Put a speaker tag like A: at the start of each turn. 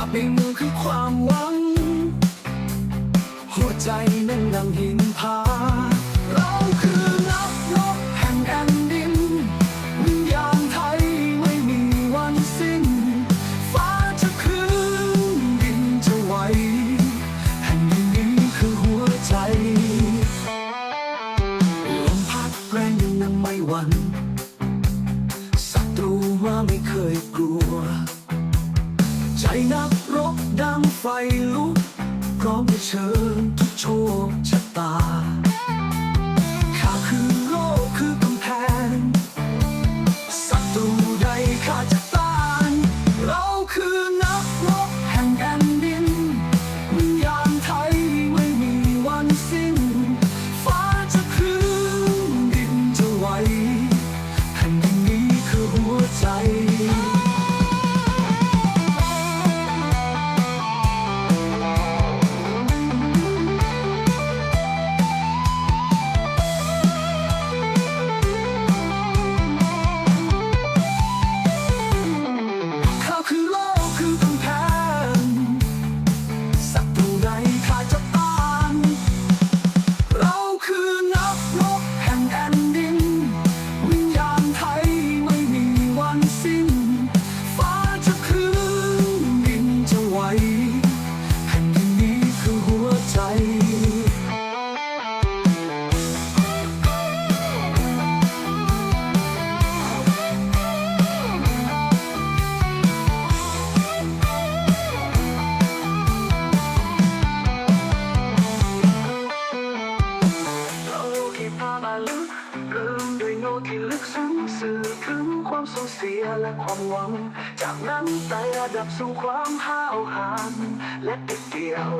A: าบในมือคือความหวัง หัวใจนั้นดังหินผาเราคือนักรบแห่งแผ่นดิน วิญญาณไทยไม่มีวันสิ้น ฟ้าจะคืนดินจะไหวแห่นดินนี้คือหัวใจลมพัดแรงยังนั่งไม่หวั่นศัตรูว่าไม่เคยกลัว ใจนักรบดังไฟลุกพร้อมเชิญทุกโชคชะตา ลกที่ลึกซึ้งสื่อถึงความสูญเสียและความหวัง จากนั้นไต่ระดับสู่ความห้าวหาญและติดเดียว